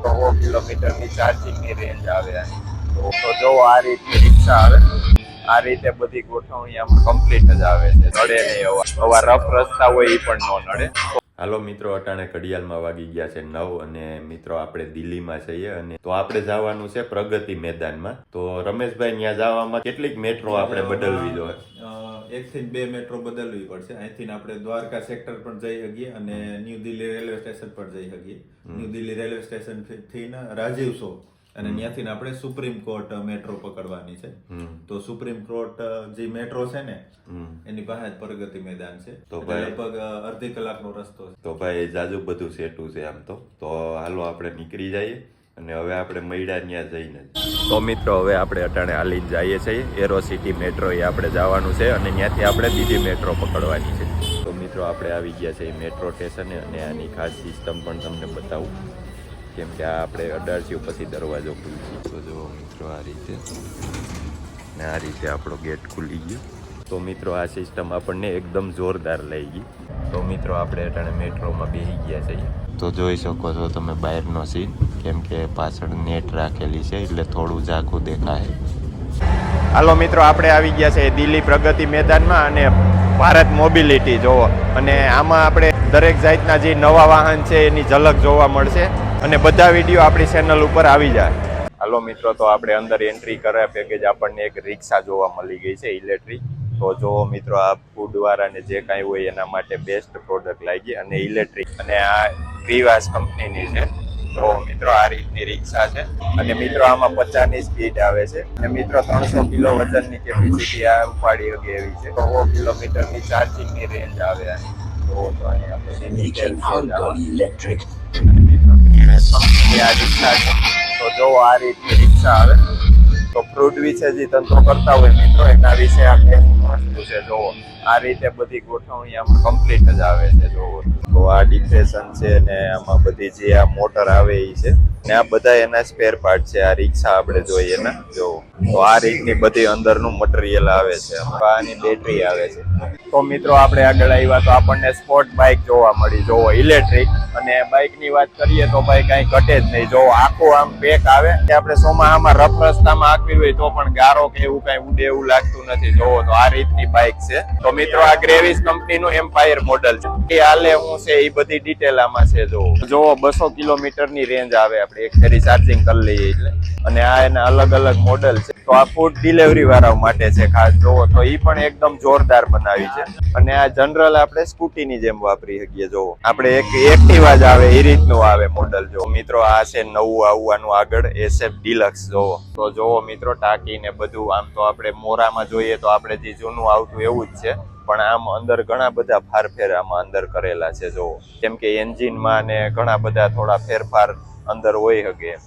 છે. સો કિલોમીટરની ચાર્જિંગની રેન્જ આવે તો જો આ રીતની રિક્ષા આવે, આ રીતે બધી ગોઠવણી આમ કમ્પ્લીટ જ આવે છે. નડે નહીં આવા રફ રસ્તા હોય એ પણ ન નડે. હાલો મિત્રો અટાણે ઘડિયાળમાં વાગી ગયા છે નવ અને મિત્રો આપણે દિલ્હીમાં છીએ અને તો આપણે જવાનું છે પ્રગતિ મેદાનમાં. તો રમેશભાઈ ત્યાં જવામાં કેટલીક મેટ્રો આપણે બદલવી જોઈએ? એક થી બે મેટ્રો બદલવી પડશે. અહીંથી આપણે દ્વારકા સેક્ટર પણ જઈ શકીએ અને ન્યૂ દિલ્હી રેલવે સ્ટેશન પણ જઈ શકીએ. ન્યૂ દિલ્હી રેલવે સ્ટેશનથી રાજીવ શો અને ત્યાંથી આપણે સુપ્રીમ કોર્ટ મેટ્રો પકડવાની છે. તો સુપ્રીમ કોર્ટ જે મેટ્રો છે ને. એની પાસે પ્રગતિ મેદાન છે. તો લગભગ અડધી કલાકનો રસ્તો છે. તો ભાઈ જાજુ બધું સેટું છે આમ તો. તો હાલો આપણે નીકળી જઈએ અને હવે આપણે મૈડા ત્યાં જઈને તો મિત્રો હવે આપણે અટાણે હાલીને જઈએ છીએ. એરો સિટી મેટ્રો એ આપણે જવાનું છે અને ત્યાંથી આપણે બીજી મેટ્રો પકડવાની છે. તો મિત્રો આપણે આવી ગયા છે મેટ્રો સ્ટેશને અને આની ખાસ સિસ્ટમ પણ તમને બતાવું. કેમ કે આ આપણે અઢારથી પછી દરવાજો ખુલશે તો જો મિત્રો આ રીતે. ને આ રીતે આપણો ગેટ ખુલી ગયો. તો મિત્રો આ સિસ્ટમ આપણને એકદમ જોરદાર લઈ ગઈ. તો મિત્રો આપણે અટાણે મેટ્રોમાં બેસી ગયા છીએ તો જોઈ શકો છો તમે બહારનો સીન, કેમ કે પાછળ નેટ રાખેલી છે, એટલે થોડું ઝાંખું દેખાય. હાલો મિત્રો, આપણે આવી ગયા છે દિલ્હી પ્રગતિ મેદાનમાં અને ભારત મોબિલિટી જોવો અને આમાં આપણે દરેક જાતના જે નવા વાહન છે, એની ઝલક જોવા મળશે. અને બધા વીડિયો આપણી ચેનલ ઉપર આવી જાય. હાલો મિત્રો તો આપણે અંદર એન્ટ્રી કર્યા પેકેજ આપણને એક રિક્ષા જોવા મળી ગઈ છે ઇલેક્ટ્રિક તો જો મિત્રો આ ફૂડ વાળાને જે કાંઈ હોય એના માટે બેસ્ટ પ્રોડક્ટ લાગી અને ઇલેક્ટ્રિક અને આ વિવાસ કંપનીની છે. તો મિત્રો આ રીતની રિક્ષા છે. અને મિત્રો આમાં પચાસની સ્પીડ આવે છે. અને મિત્રો ત્રણસો કિલો વજનની કેપેસિટી આ ઉપાડી શકે એવી છે. સો કિલોમીટરની ચાર્જિંગની રેન્જ આવે તો આપણે. કંપની આ રિક્ષા છે તો જો આ રીતની રિક્ષા આવે, તો ફ્રૂટ વિશે જે ધંધો કરતા હોય મિત્રો, એના વિશે આ best વસ્તુ છે જોવો આ રીતે બધી ગોઠવણી આમ કમ્પ્લીટ જ આવે છે જોવો તો આ ડિપ્રેશન છે ને આમાં બધી જે આ મોટર આવે એ છે. ને આ બધા એના સ્પેર પાર્ટ છે, આ રિક્ષા આપણે જોઈએ ને જોવો તો આ રીતની બધી અંદરનું મટીરિયલ આવે છે. આની બેટરી આવે છે. તો મિત્રો આપણે આગળ આવ્યા તો આપણને સ્પોર્ટ બાઇક જોવા મળી જોવો ઇલેક્ટ્રિક અને બાઇકની વાત કરીએ તો ભાઈ કાંઈ ઘટે જ નહીં. જો આખું આમ પેક આવે. કે આપણે સોમાહામાં રફ રસ્તામાં આંકવી હોય તો પણ ગારો કે એવું કાંઈ ઉડે એવું લાગતું નથી. જોવો તો આ રીતની બાઇક છે. તો મિત્રો, આ ગ્રેવિસ કંપનીનું એમ્પાયર મોડલ છે. એ હાલે હું છે એ બધી ડિટેલ આમાં છે જો જોવો બસો કિલોમીટરની રેન્જ આવે આપણે. એક ફેરી ચાર્જિંગ કરી લઈએ એટલે. અને આ એના અલગ અલગ મોડલ છે. તો આ ફૂડ ડિલિવરી વાળાઓ માટે છે ખાસ જોવો તો એ પણ એકદમ જોરદાર બનાવી છે. અને આ જનરલ આપણે સ્કૂટીની જેમ વાપરી શકીએ, જોવો. આપણે એક એક્ટિવા જ આવે એ રીતનું આવે મોડલ જો. મિત્રો, આ છે નવું આવવાનું આગળ એસએફ ડિલક્સ જોવો. તો જોવો મિત્રો, ટાંકી ને બધું, આમ તો આપણે મોરામાં જોઈએ તો આપણે જે જૂનું આવતું એવું જ છે, પણ આમ અંદર ઘણા બધા ફારફેર આમાં અંદર કરેલા છે, જોવો. કેમ કે એન્જિનમાં ને ઘણા બધા થોડા ફેરફાર અંદર હોય શકે.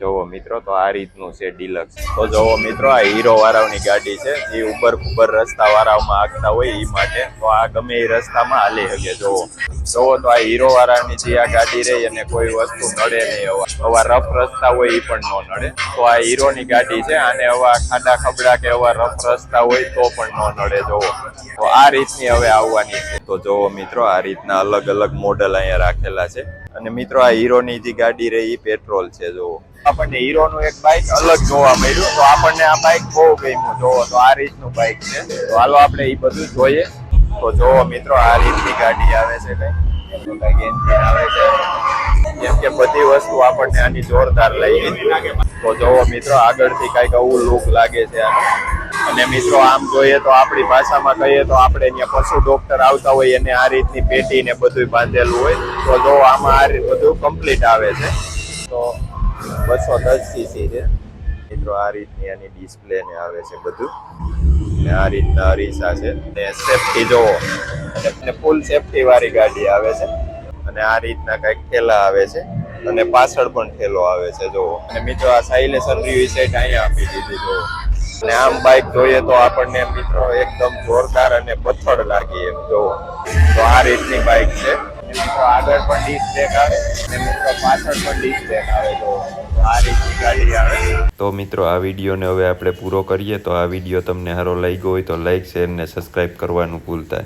જોવો મિત્રો, તો આ રીતનું છે ડિલક્સ. તો જોવો મિત્રો, આ હીરો વાળાઓની ગાડી છે, જે ઉબર કુબર રસ્તા વાળાઓમાં આગતા હોય એ માટે. તો આ ગમે એ રસ્તામાં હાલી શકે, જોવો. જોવો તો આ હીરો વાળાની જે આ ગાડી રહી અને કોઈ વસ્તુ નડે નહીં હવા હવા રફ રસ્તા હોય એ પણ ન નડે. તો આ હીરોની ગાડી છે અને હવા ખાડા ખબડા કે હવા રફ રસ્તા હોય તો પણ ન નડે, જોવો. તો આ રીતની હવે આવવાની છે. તો જોવો મિત્રો, આ રીતના અલગ અલગ મોડલ અહીંયા રાખેલા છે. અને મિત્રો, આ હીરોની જે ગાડી રહી એ પેટ્રોલ છે, જોવો. આપણને હીરોનું એક બાઇક અલગ જોવા મળ્યું. તો આપણને આ બાઇક બહુ ગમ્યું. જોવો, તો આ રીતનું બાઇક છે. તો હાલો આપણે એ બધું જોઈએ. તો જોવો મિત્રો, આ રીતની ગાડી આવે છે કઈ. કંઈક એન્જિન આવે છે. જેમ કે બધી વસ્તુ આપણને આની જોરદાર લઈ તો જોવો મિત્રો, આગળથી કાંઈક આવું લુક લાગે છે આનું. અને મિત્રો, આમ જોઈએ તો આપણી ભાષામાં કહીએ તો આપણે અહીંયા પશુ ડોક્ટર આવતા હોય, એને આ રીતની પેટી ને બધું બાંધેલું હોય. તો જો આમાં આ બધું કમ્પ્લીટ આવે છે. તો બસો દસ સીસી છે મિત્રો, આ રીતની આની ડિસ્પ્લે ને આવે છે બધું. ને આ રીતના અરીસા છે. ને સેફટી જોવો. અને ફૂલ સેફટી વાળી ગાડી આવે છે. અને આ રીતના કંઈક ઠેલા આવે છે. અને પાછળ પણ ઠેલો આવે છે, જોવો. અને મિત્રો, આ સાયલેશન રિવિસાઇટ અહીંયા આપી દીધી, જોવો. અને આમ બાઇક જોઈએ તો આપણને, મિત્રો, એકદમ જોરદાર અને પથ્થર લાગી એમ, જોવો. તો આ રીતની બાઇક છે. મિત્રો, આગળ પણ ડિસ્ક બ્રેક આવે મિત્રો, પાછળ પણ ડિસ્ક બ્રેક આવે તો તો મિત્રો, આ વિડીયોને હવે આપણે પૂરો કરીએ. તો આ વીડિયો તમને સારો લાગ્યો હોય તો લાઈક, શેર ને સબસ્ક્રાઇબ કરવાનું ભૂલતા